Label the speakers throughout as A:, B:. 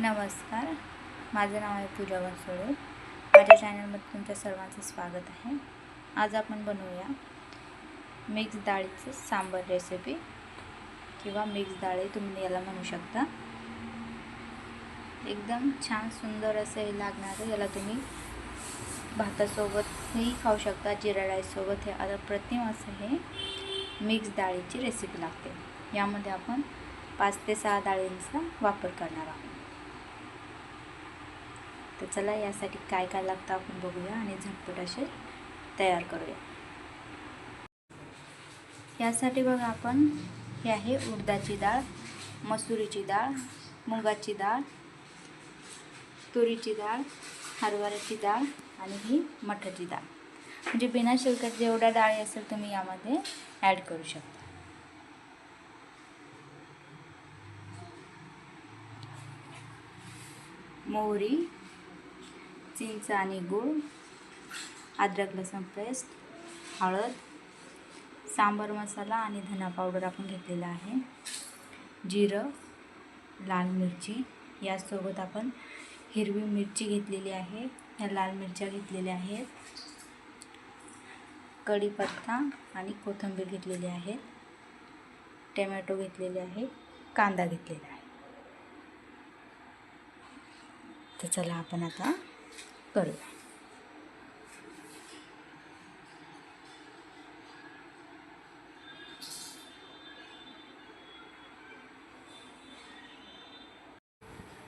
A: नमस्कार. माझं नाव आहे पूजा वासोळे माझ्या चॅनलमध्ये तुमच्या सर्वांचं स्वागत आहे. आज आपण बनवूया मिक्स डाळीचं सांबर रेसिपी किंवा मिक्स डाळी तुम्ही याला म्हणू शकता. एकदम छान सुंदर असं हे लागणारं याला तुम्ही भातासोबतही खाऊ शकता जिरा राईससोबत हे अप्रतिम असं हे मिक्स डाळीची रेसिपी लागते. यामध्ये आपण पाच ते सहा डाळींचा वापर करणार आहोत. तर चला यासाठी काय काय लागतं आपण बघूया आणि झटपट असे तयार करूया. यासाठी बघा आपण हे आहे उडदाची डाळ मसुरीची डाळ मुगाची डाळ तुरीची डाळ हरभऱ्याची डाळ आणि ही मठाची डाळ. म्हणजे बिना शुल्कात जेवढ्या डाळी असेल तुम्ही यामध्ये ॲड करू शकता. मोहरी चिंच आणि गूळ अद्रक लसूण पेस्ट हळद सांबार मसाला आणि धना पावडर आपण घेतलेला आहे. जिरं लाल मिरची यासोबत आपण हिरवी मिरची घेतलेली आहे. ह्या लाल मिरच्या घेतलेल्या आहेत. कढीपत्ता आणि कोथिंबीर घेतलेली आहे टमॅटो घेतलेले आहे. कांदा घेतलेला आहे. तर चला आपण आता करू.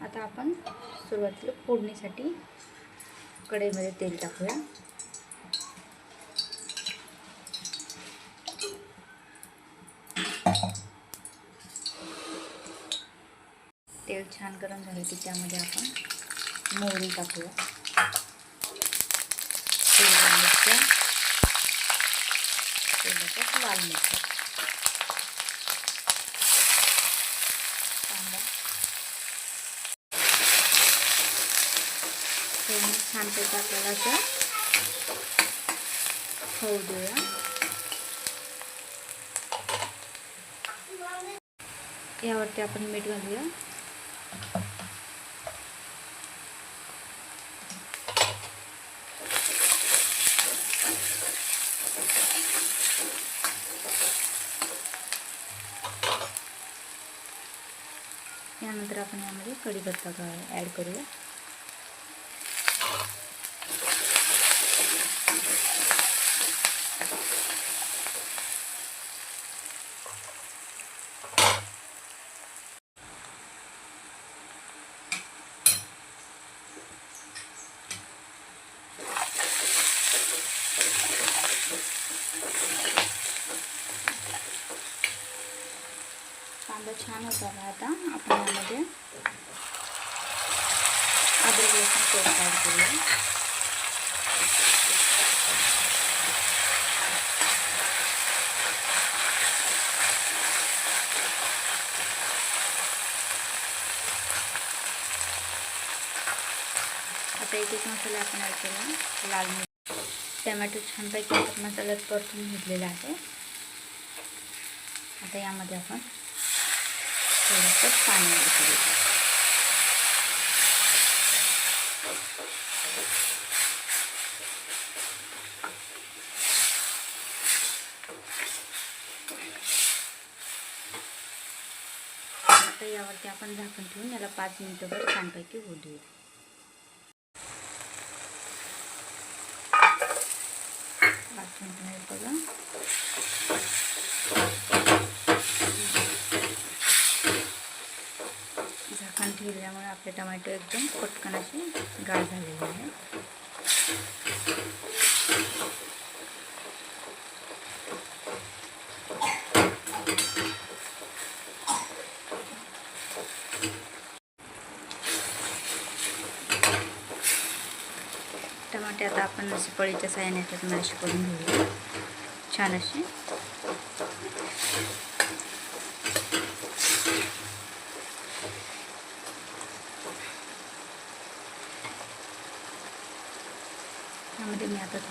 A: आता आपण सुरुवातीला फोडणीसाठी कढईमध्ये तेल टाकूया. तेल छान गरम झाले की त्यामध्ये आपण मोहरी टाकूया. हिरव्या मिरच्या सोबतच लाल मिरच्या कांदा हे छानपैकी आपल्याला असं होऊ देऊया यावरती आपण मीठ घालूया आपण यामध्ये कढीपत्ता ॲड करूया कांदा छान होता आता. आपण यामध्ये अद्रक लसूण पेस्ट ॲड करूया. आता एक एक मसाला आपण ॲड केला लाल मिरची टमॅटो छानपैकी मसाल्यात परतून घेतलेला आहे. आता यामध्ये आपण थोडंसं पाणी ॲड करूया आता यावरती आपण झाकण ठेवून याला पाच मिनिटभर छानपैकी होऊ देऊया पाच मिनिट बघा टमॅटो एकदम पटकन असे गाळ झालेले आहे. टमाटे आता आपण असे पळीच्या साह्याने त्यातून अशी करून घेऊया. छान अशी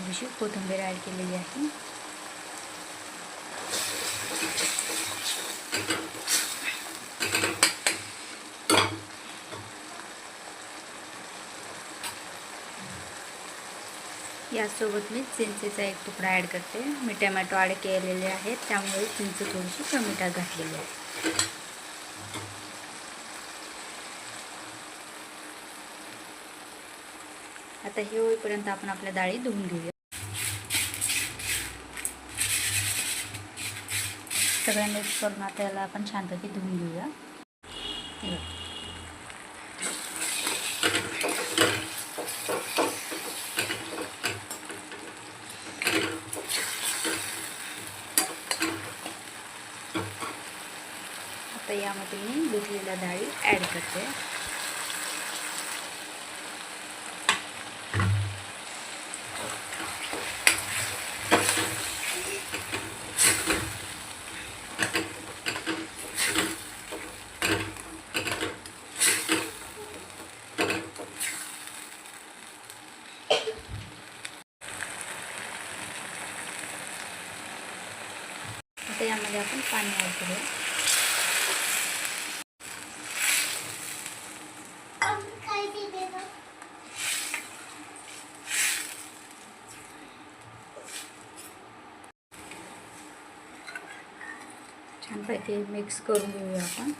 A: भाजी कोथिंबीर ॲड केलेली आहे. यासोबत मी चिंचेचा एक तुकडा ॲड करते. मी टमॅटो ॲड केलेले आहेत त्यामुळे चिंच थोडीशी कमी टाक घातलेली आहे. आता हे होईपर्यंत आपण आपल्या डाळी धुवून घेऊया. सगळ्या मिक्स करून आता याला आपण छानपैकी धुवून घेऊया आता यामध्ये मी धुतलेल्या डाळी ॲड करते आता यामध्ये आपण पाणी ॲड करूया छानपैकी मिक्स करून घेऊया आपण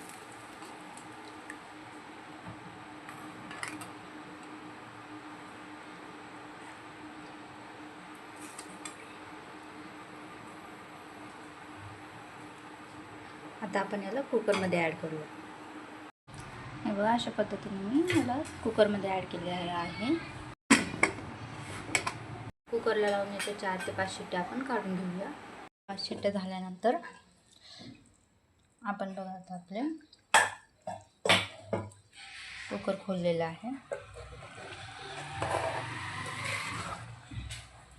A: आता आपण याला कुकरमध्ये ॲड करूया. हे बघा अशा पद्धतीने मी याला कुकरमध्ये ॲड केले आहे. कुकरला लावून याचे चार ते पाच शिट्ट्या आपण काढून घेऊया. पाच शिट्ट्या झाल्यानंतर आपण बघा आता आपले कुकर खोललेला आहे.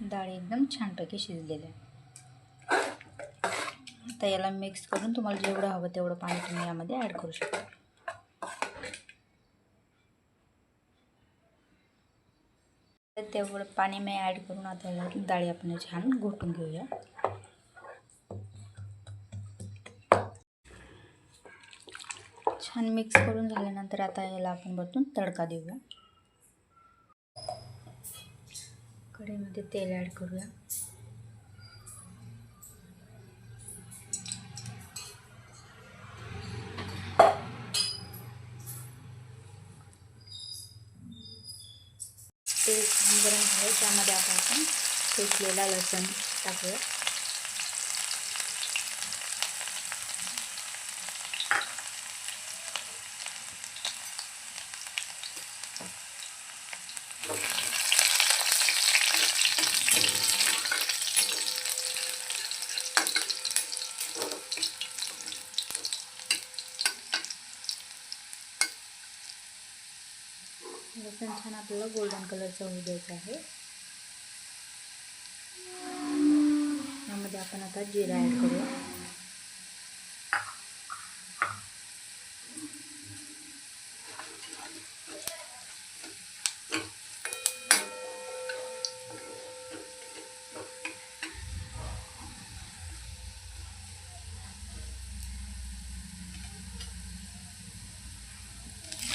A: डाळी एकदम छानपैकी शिजलेली आहे. आता याला मिक्स करून तुम्हाला जेवढं हवं तेवढं पाणी तुम्ही यामध्ये ॲड करू शकता. तेवढं पाणी मी ॲड करून आता याला डाळी आपण छान घोटून घेऊया. छान मिक्स करून झाल्यानंतर आता याला आपण बघून तडका देऊया. कढईमध्ये तेल ॲड करूया. त्यामध्ये आता आपण ठेचलेला लसूण टाकूया. लसूण छान आपल्याला गोल्डन कलरचं होऊ द्यायचा आहे. ह्यामध्ये आपण आता जिरा ॲड करूया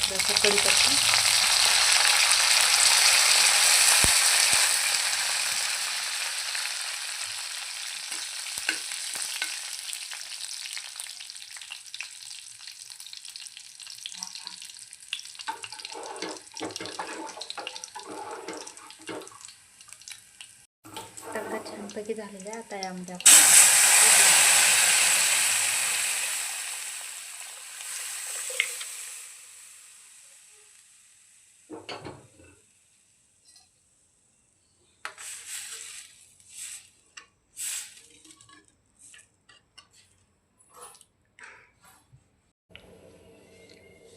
A: जसं कढीपत्ता तडका छानपैकी झालेला आहे आता यामध्ये आपण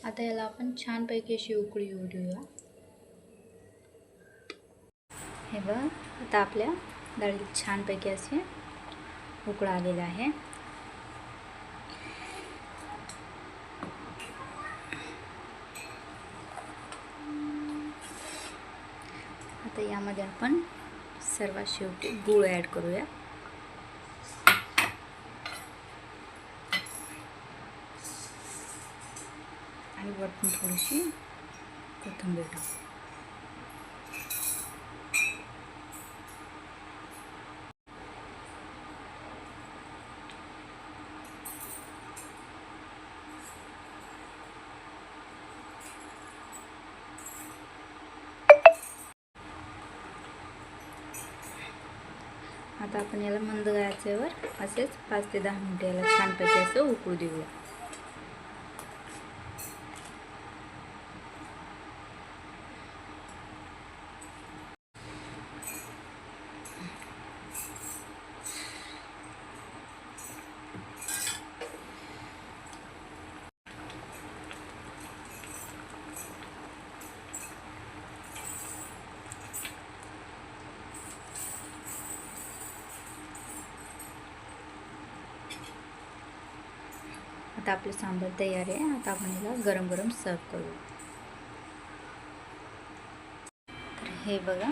A: आता याला आपण छानपैकी अशी उकळी येऊ देऊया. हे बघ आता आपल्या डाळीत छानपैकी असे उकळा आलेला आहे. आता यामध्ये आपण सर्वात शेवटी गूळ ॲड करूया. आणि वरतून थोडीशी कोथिंबीर टाकू. आता आपण याला मंद गॅसवर असेच पाच ते दहा मिनटं याला छानपैकी असं उकळू देऊया. आता आपलं सांबार तयार आहे. आता आपण याला गरम गरम सर्व करू. तर हे बघा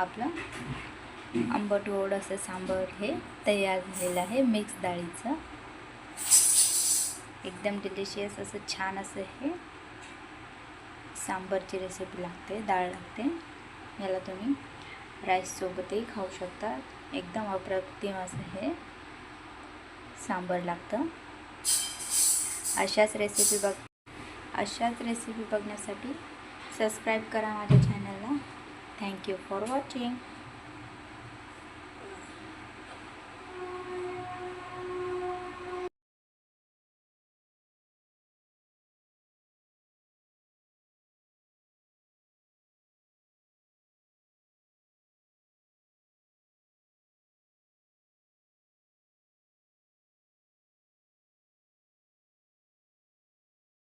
A: आपलं आंबट गोड असं सांबार हे तयार झालेलं आहे मिक्स डाळीचं. एकदम डिलिशियस असं छान असं हे सांबारची रेसिपी लागते डाळ लागते. याला तुम्ही राईससोबतही खाऊ शकता. एकदम अप्रतिम असं हे सांबार लागतं. अशाच रेसिपी बघ अशाच रेसिपी बघण्यासाठी सबस्क्राईब करा माझ्या चॅनलला थँक्यू फॉर वॉचिंग